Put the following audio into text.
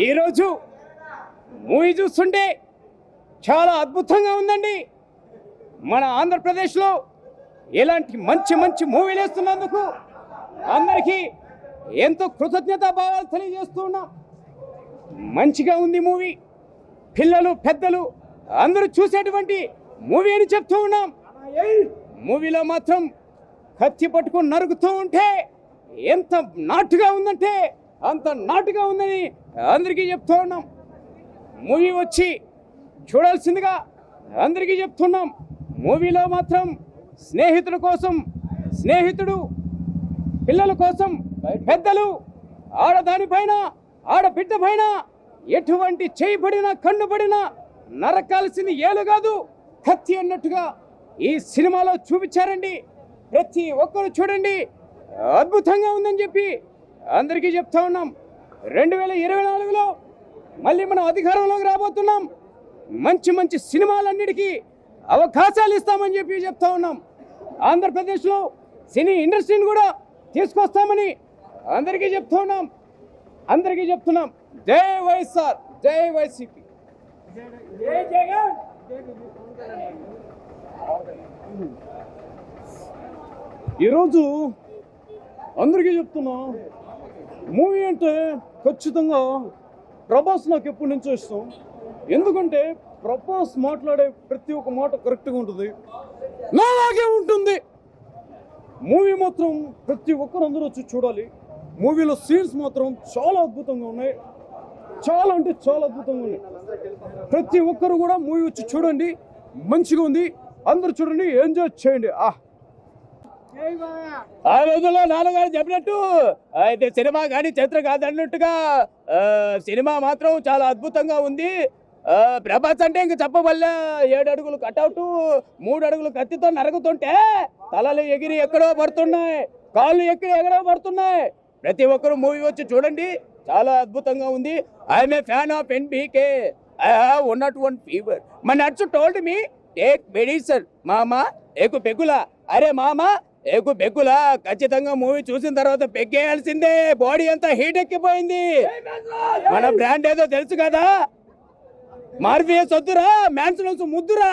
ఈరోజు మూవీ చూస్తుంటే చాలా అద్భుతంగా ఉందండి. మన ఆంధ్రప్రదేశ్లో ఇలాంటి మంచి మంచి మూవీలు వేస్తున్నందుకు అందరికీ ఎంతో కృతజ్ఞతా భావాలు తెలియజేస్తూ ఉన్నాం. మంచిగా ఉంది మూవీ. పిల్లలు పెద్దలు అందరూ చూసేటువంటి మూవీ అని చెప్తూ ఉన్నాం. మూవీలో మాత్రం కత్తి పట్టుకుని నరుకుతూ ఉంటే ఎంత నాటుగా ఉందంటే అంత నాటుగా ఉందని అందరికీ చెప్తూ ఉన్నాం. మూవీ వచ్చి చూడాల్సిందిగా అందరికీ చెప్తున్నాం మూవీలో మాత్రం స్నేహితుల కోసం స్నేహితుడు పిల్లల కోసం పెద్దలు ఆడదానిపైన ఆడబిడ్డ పైన ఎటువంటి చేయబడినా పడినా నరకాల్సిన నరకాల్సింది ఏలు కాదు. కత్తి అన్నట్టుగా ఈ సినిమాలో చూపించారండి. ప్రతి ఒక్కరు చూడండి. అద్భుతంగా ఉందని చెప్పి అందరికీ చెప్తా ఉన్నాం. రెండు వేల ఇరవై నాలుగులో మళ్ళీ మనం అధికారంలోకి రాబోతున్నాం. మంచి మంచి సినిమాలన్నిటికీ అవకాశాలు ఇస్తామని చెప్పి చెప్తా ఉన్నాం. ఆంధ్రప్రదేశ్లో సినీ ఇండస్ట్రీని కూడా తీసుకొస్తామని అందరికీ చెప్తూ ఉన్నాం. అందరికీ చెప్తున్నాం. జై వైఎస్ఆర్ జై వైసీపీ. జై జగన్ ఈరోజు అందరికీ చెప్తున్నాం. మూవీ అంటే ఖచ్చితంగా ప్రభాస్ నాకు ఎప్పటి నుంచో ఇష్టం. ఎందుకంటే ప్రభాస్ మాట్లాడే ప్రతి ఒక్క మాట కరెక్ట్గా ఉంటుంది. నాలాగే ఉంటుంది. మూవీ మాత్రం ప్రతి ఒక్కరు అందరూ వచ్చి చూడాలి. మూవీలో సీన్స్ మాత్రం చాలా అద్భుతంగా ఉన్నాయి. చాలా అంటే చాలా అద్భుతంగా ఉన్నాయి. ప్రతి ఒక్కరు కూడా మూవీ వచ్చి చూడండి. మంచిగా ఉంది. అందరూ చూడండి. ఎంజాయ్ చేయండి. ఆహ్. ఆ రోజుల్లో నాన్నగారు చెప్పినట్టు అయితే సినిమా కానీ చరిత్ర కాదన్నట్టుగా సినిమా మాత్రం చాలా అద్భుతంగా ఉంది. ప్రభాస్ అంటే ఇంక చెప్పవల్ల ఏడు అడుగులు కట్అవుట్ మూడు అడుగులు కత్తితో నరుగుతుంటే తలలు ఎగిరి ఎక్కడో పడుతున్నాయి కాళ్ళు ఎక్కడి ఎక్కడో పడుతున్నాయి. ప్రతి ఒక్కరు మూవీ వచ్చి చూడండి చాలా అద్భుతంగా ఉంది. I'm a fan of NBK I not one fever. మా nurse told me take medicine మామా ఏకు పెగులా. అరే మామా ఏకు పెగ్గులా ఖచ్చితంగా మూవీ చూసిన తర్వాత పెగ్గేయాల్సిందే బాడీ అంతా హీట్ ఎక్కిపోయింది. మన బ్రాండ్ ఏదో తెలుసు కదా? మార్ఫియస్ వద్దురా మ్యాన్స్ ముద్దురా.